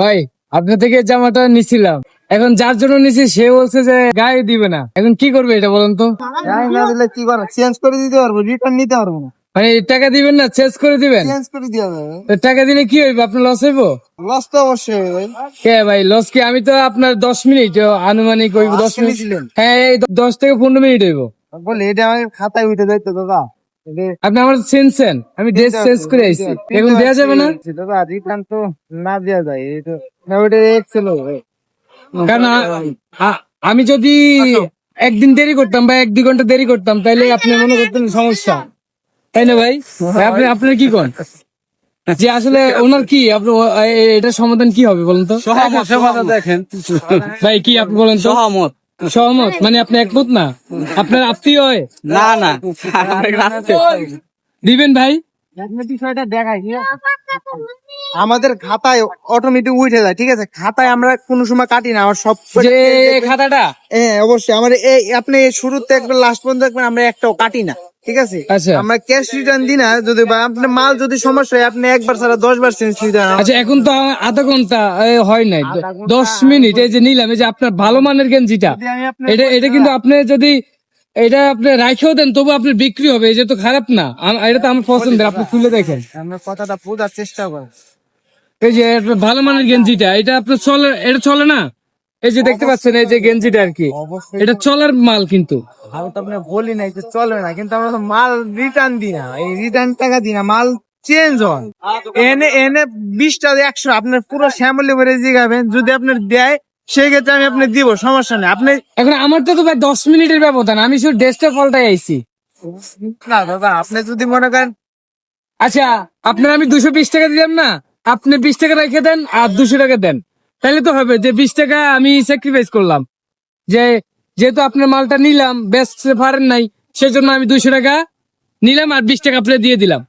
ভাই আপনার থেকে জামাটা নিছিলাম। এখন যার জন্য নিছি সে বলছে যে গায়ে দিবে না। এখন কি করবে এটা বলেন তো? গায়ে না দিলে কি করব চেঞ্জ করে দিতে পারব রিটার্ন নিতে পারব না। মানে টাকা দিবেন না চেঞ্জ করে দিবেন? চেঞ্জ করে দিয়ে যাবে টাকা দিলে কি হইবে? আপনার লস হইব? লস তো অবশ্যই ভাই কে ভাই লস কি? আমি তো আপনার দশ মিনিট আনুমানিক ওই দশ আজকে মিনিট। হ্যাঁ এই দশ থেকে পনেরো মিনিট হইব। বলে এটা আমার খাতায় উঠে যাইতো দাদা। আপনি আমার চেনছেন আমি ড্রেস চেঞ্জ করে আইছি। এখন দেওয়া যাবে না? দাদা রিটার্ন তো না দেওয়া যায় না ওটা এক্সেল কারণ আমি যদি একদিন দেরি করতাম বা এক দুই ঘণ্টা দেরি করতাম তাহলে আপনি মনে করতেন সমস্যা। তাই না ভাই? আপনি আপনার কি কোন? যে আসলে ওনার কি আপনি এটার সমাধান কি হবে বলুন তো? দেখেন। ভাই কি আপনি বলেন তো? সহমত। সহমত? মানে আপনি একমত না? আপনার আত্মীয় হয়? না না। দিবেন ভাই? বিষয়টা দেখাই আমাদের খাতায় অটোমেটিক উঠে যায় ঠিক আছে? খাতায় আমরা কোনো সময় কাটি না আমার সব যে খাতাটা? হ্যাঁ অবশ্যই। আমার এই আপনি শুরুতে একবার লাস্ট পর্যন্ত দেখবেন আমরা একটাও কাটি না। ঠিক আছে? আচ্ছা। আমরা ক্যাশ রিটার্ন দিই না যদি আপনার মাল যদি সমস্যা হয় আপনি একবার ছাড়া দশ বার চেঞ্জ রিটার্ন আচ্ছা এখন তো আধা ঘণ্টা হয় নাই। দশ মিনিট এই যে নিলাম এই যে আপনার ভালো মানের গেঞ্জিটা এটা এটা কিন্তু আপনি যদি এটা আপনি রাখেও দেন তবু আপনার বিক্রি হবে এই যে তো খারাপ না। এটা তো আমার পছন্দের আপনি খুলে দেখেন। আমরা কথাটা বোঝার চেষ্টা করেন। এই যে ভালো মানের গেঞ্জিটা এটা আপনার চলে এটা চলে না? এই যে দেখতে পাচ্ছেন এই যে গেঞ্জিটা আর কি। এটা চলার মাল কিন্তু। আমি তো আপনার বলি নাই যে চলে না কিন্তু আমরা তো মাল রিটার্ন দিই না। এই রিটার্ন টাকা দিই না মাল চেঞ্জ হয় এনে এনে বিশটা একশো আপনার পুরো শ্যামলি ভরে জিগাবেন যদি আপনার দেয় সেই ক্ষেত্রে আমি আপনার দিব সমস্যা নেই। আপনি এখন আমার তো তো ভাই দশ মিনিটের ব্যবধান আমি শুধু ড্রেসটা ফলটাই আইছি। না দাদা আপনি যদি মনে করেন আচ্ছা আপনার আমি দুশো বিশ টাকা দিলাম না আপনি বিশ টাকা রেখে দেন আর দুশো টাকা দেন। তাহলে তো হবে যে বিশ টাকা আমি স্যাক্রিফাইস করলাম। যে যেহেতু আপনার মালটা নিলাম বেচতে পারেন নাই সেজন্য আমি দুশো টাকা নিলাম আর বিশ টাকা আপনি দিয়ে দিলাম।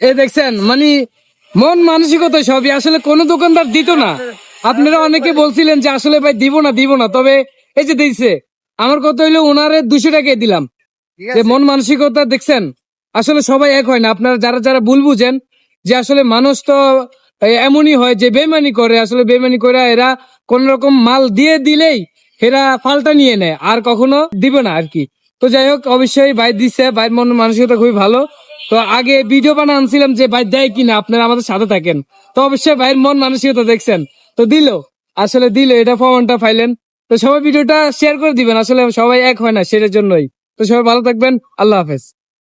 এ দেখছেন মানে মন মানসিকতা সবই আসলে কোন দোকানদার দিত না। আপনারা অনেকে বলছিলেন যে আসলে ভাই দিব না দিব না। তবে এই যে দিছে আমার কথা হইল ওনারে দুশো টাকায় দিলাম। মন মানসিকতা দেখছেন আসলে সবাই এক হয় না। আপনারা যারা যারা ভুল বুঝেন যে আসলে মানুষ তো এমনই হয় যে বেমানি করে, আসলে বেমানি করে এরা কোন রকম মাল দিয়ে দিলেই এরা পাল্টা নিয়ে নেয়, আর কখনো দিবে না আর কি। তো যাই হোক, অবশ্যই ভাই দিচ্ছে ভাইয়ের মন মানসিকতা খুবই ভালো। তো আগে ভিডিও বানা আনছিলাম যে ভাই দেয় কিনা, আপনারা আমাদের সাথে থাকেন। তো অবশ্যই ভাইয়ের মন মানসিকতা দেখছেন। তো দিল, আসলে দিল, এটা প্রমাণটা পাইলেন। তো সবাই ভিডিওটা শেয়ার করে দিবেন, আসলে সবাই এক হয় না সেটার জন্যই। তো সবাই ভালো থাকবেন, আল্লাহ হাফেজ।